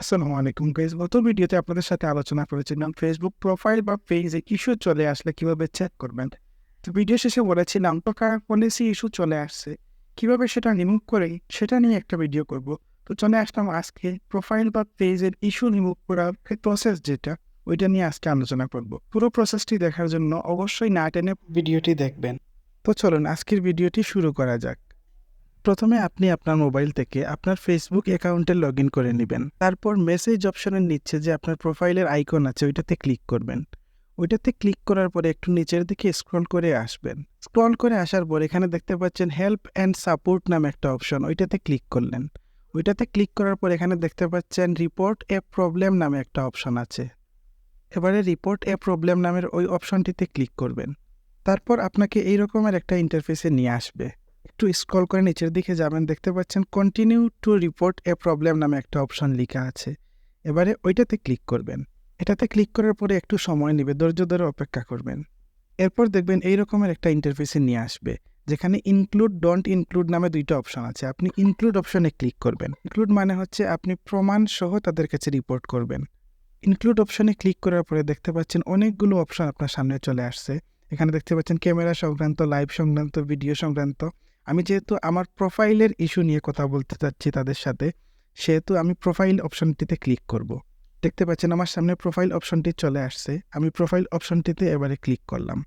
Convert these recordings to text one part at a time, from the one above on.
আসসালামু আলাইকুম গাইজ গত ভিডিওতে আপনাদের সাথে আলোচনা করেছিলাম ফেসবুক প্রোফাইল বা পেজে ইস্যু চলে আসলে কীভাবে চেক করবেন। তো ভিডিও শেষে বলেছিলাম টোকার পলিসি ইস্যু চলে আসছে? কীভাবে সেটা রিমুভ করে সেটা নিয়ে একটা ভিডিও করব? তো চলে আসলাম আজকে প্রোফাইল বা পেজের ইস্যু রিমুভ করার প্রসেস যেটা, ওইটা নিয়ে আজকে আলোচনা করব। পুরো প্রসেসটি দেখার জন্য অবশ্যই না টেনে ভিডিওটি দেখবেন। তো চলুন আজকের ভিডিওটি শুরু করা যাক। প্রথমে আপনি আপনার মোবাইল থেকে আপনার ফেসবুক অ্যাকাউন্টে লগ ইন করে নেবেন। তারপর মেসেজ অপশনের নিচ্ছে যে আপনার প্রোফাইলের আইকন আছে, ওইটাতে ক্লিক করবেন। ওইটাতে ক্লিক করার পরে একটু নিচের দিকে স্ক্রল করে আসবেন। স্ক্রল করে আসার পর এখানে দেখতে পাচ্ছেন হেল্প অ্যান্ড সাপোর্ট নামে একটা অপশন ওইটাতে ক্লিক করলেন। ওইটাতে ক্লিক করার পর এখানে দেখতে পাচ্ছেন রিপোর্ট এ প্রবলেম নামে একটা অপশন আছে। এবারে রিপোর্ট এ প্রবলেম নামের ওই অপশনটিতে ক্লিক করবেন। তারপর আপনাকে এই রকমের একটা ইন্টারফেসে নিয়ে আসবে। একটু স্ক্রল করে নিচের দিকে যাবেন, দেখতে পাচ্ছেন continue to report a problem নামে একটা অপশন লেখা আছে। এবারে ওইটাতে ক্লিক করবেন। এটাতে ক্লিক করার পরে একটু সময় নেবে, ধৈর্য ধরে অপেক্ষা করবেন। এরপর দেখবেন এই রকমের একটা ইন্টারফেসে নিয়ে আসবে, যেখানে ইনক্লুড ডোন্ট ইনক্লুড নামে দুইটা অপশন আছে। আপনি ইনক্লুড অপশনে ক্লিক করবেন। ইনক্লুড মানে হচ্ছে আপনি প্রমাণ সহ তাদের কাছে রিপোর্ট করবেন। ইনক্লুড অপশনে ক্লিক করার পরে দেখতে পাচ্ছেন অনেকগুলো অপশন আপনার সামনে চলে আসছে। এখানে দেখতে পাচ্ছেন ক্যামেরা সংক্রান্ত লাইভ সংক্রান্ত ভিডিও সংক্রান্ত। আমি যেহেতু আমার প্রোফাইলের ইস্যু নিয়ে কথা বলতে চাচ্ছি তাদের সাথে, সেহেতু আমি প্রোফাইল অপশনটিতে ক্লিক করব। দেখতে পাচ্ছেন আমার সামনে প্রোফাইল অপশনটি চলে আসছে। আমি প্রোফাইল অপশনটিতে এবারে ক্লিক করলাম।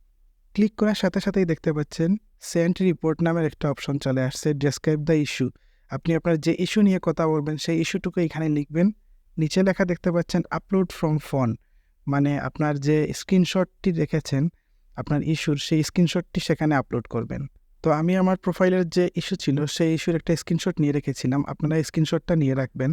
ক্লিক করার সাথে সাথেই দেখতে পাচ্ছেন সেন্ট রিপোর্ট নামের একটা অপশন চলে আসছে ডেসক্রাইব দ্য ইস্যু আপনি আপনার যে ইস্যু নিয়ে কথা বলবেন, সেই ইস্যুটুকু এখানে লিখবেন। নিচে লেখা দেখতে পাচ্ছেন আপলোড ফ্রম ফোন মানে আপনার যে স্ক্রিনশটটি রেখেছেন, আপনার ইস্যুর সেই স্ক্রিনশটটি সেখানে আপলোড করবেন। তো আমি আমার প্রোফাইলের যে ইস্যু ছিল, সেই ইস্যুর একটা স্ক্রিনশট নিয়ে রেখেছিলাম। আপনারা স্ক্রিনশটটা নিয়ে রাখবেন।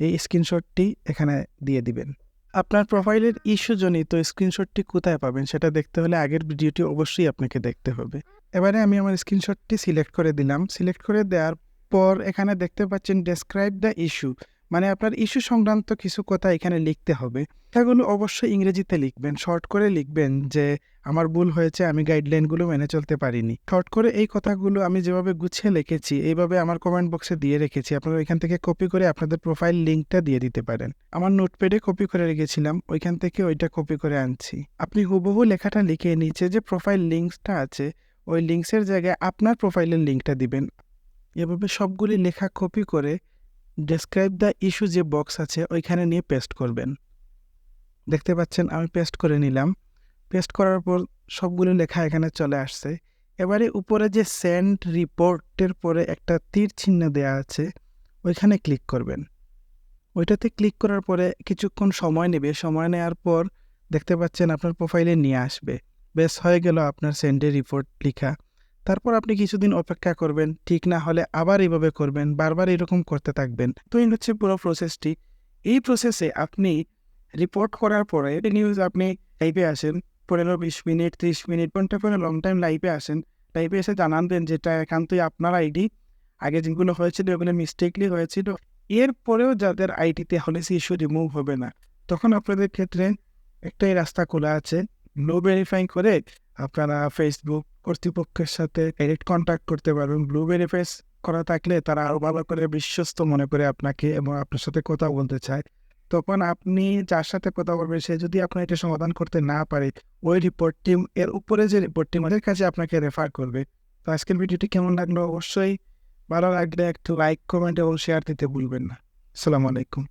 এই স্ক্রিনশটটি এখানে দিয়ে দিবেন। আপনার প্রোফাইলের ইস্যু জনিত স্ক্রিনশটটি কোথায় পাবেন, সেটা দেখতে হলে আগের ভিডিওটি অবশ্যই আপনাকে দেখতে হবে। এবারে আমি আমার স্ক্রিনশটটি সিলেক্ট করে দিলাম। সিলেক্ট করে দেওয়ার পর এখানে দেখতে পাচ্ছেন ডেসক্রাইব দ্য ইস্যু মানে আপনার ইস্যু সংক্রান্ত কিছু কথা এখানে লিখতে হবে। সেগুলো অবশ্যই ইংরেজিতে লিখবেন, শর্ট করে লিখবেন যে, আমার ভুল হয়েছে, আমি গাইডলাইনগুলো মেনে চলতে পারিনি। শর্ট করে এই কথাগুলো আমি যেভাবে গুছিয়ে লিখেছি এইভাবে আমার কমেন্ট বক্সে দিয়ে রেখেছি, আপনারা ওইখান থেকে কপি করে আপনাদের প্রোফাইল লিঙ্কটা দিয়ে দিতে পারেন। আমার নোটপ্যাডে কপি করে রেখেছিলাম, ওইখান থেকে ওইটা কপি করে আনছি। আপনি হুবহু লেখাটা লিখে নিচে যে প্রোফাইল লিঙ্কসটা আছে, ওই লিঙ্কসের জায়গায় আপনার প্রোফাইলের লিঙ্কটা দিবেন। এভাবে সবগুলি লেখা কপি করে ডেসক্রাইব দ্য ইস্যু যে বক্স আছে, ওইখানে নিয়ে পেস্ট করবেন। দেখতে পাচ্ছেন, আমি পেস্ট করে নিলাম। পেস্ট করার পর সবগুলো লেখা এখানে চলে আসছে। এবারে উপরে যে সেন্ড রিপোর্টের পরে একটা তীর চিহ্ন দেওয়া আছে, ওইখানে ক্লিক করবেন। ওইটাতে ক্লিক করার পরে কিছুক্ষণ সময় নেবে। সময় নেওয়ার পর দেখতে পাচ্ছেন, আপনার প্রোফাইলে নিয়ে আসবে। বেশ, হয়ে গেল আপনার সেন্ডের রিপোর্ট লেখা। তারপর আপনি কিছুদিন অপেক্ষা করবেন, ঠিক না হলে আবার এইভাবে করবেন, বারবার এরকম করতে থাকবেন। তো এই হচ্ছে পুরো প্রসেসটি এই প্রসেসে আপনি রিপোর্ট করার পরে নিউজ আপনি লাইভে আসেন, পনেরো, বিশ মিনিট, ত্রিশ মিনিট, ঘণ্টা পরে লং টাইম লাইভে আসেন। লাইভে এসে জানান দেন যেটা একান্তই আপনার আইডি আগে যেগুলো হয়েছিল ওগুলো মিস্টেকলি হয়েছিল। এরপরেও যাদের আইডিতে হলে সে ইস্যু রিমুভ হবে না। তখন আপনাদের ক্ষেত্রে একটাই রাস্তা খোলা আছে। লো ভেরিফাই করে আপনারা ফেসবুক কর্তৃপক্ষের সাথে ডাইরেক্ট কন্ট্যাক্ট করতে পারবেন। ব্লু ভেরিফাইস করা থাকলে তারা আরও ভালো করে বিশ্বস্ত মনে করে আপনাকে এবং আপনার সাথে কথা বলতে চায়। তখন আপনি যার সাথে কথা বলবেন, সে যদি আপনার এটা সমাধান করতে না পারে, ওই রিপোর্ট টিম এর উপরে যে রিপোর্ট টিম ওদের কাছে আপনাকে রেফার করবে। তো আজকের ভিডিওটি কেমন লাগল? অবশ্যই ভালো লাগলে একটু লাইক কমেন্ট এবং শেয়ার দিতে ভুলবেন না। আসসালামু আলাইকুম।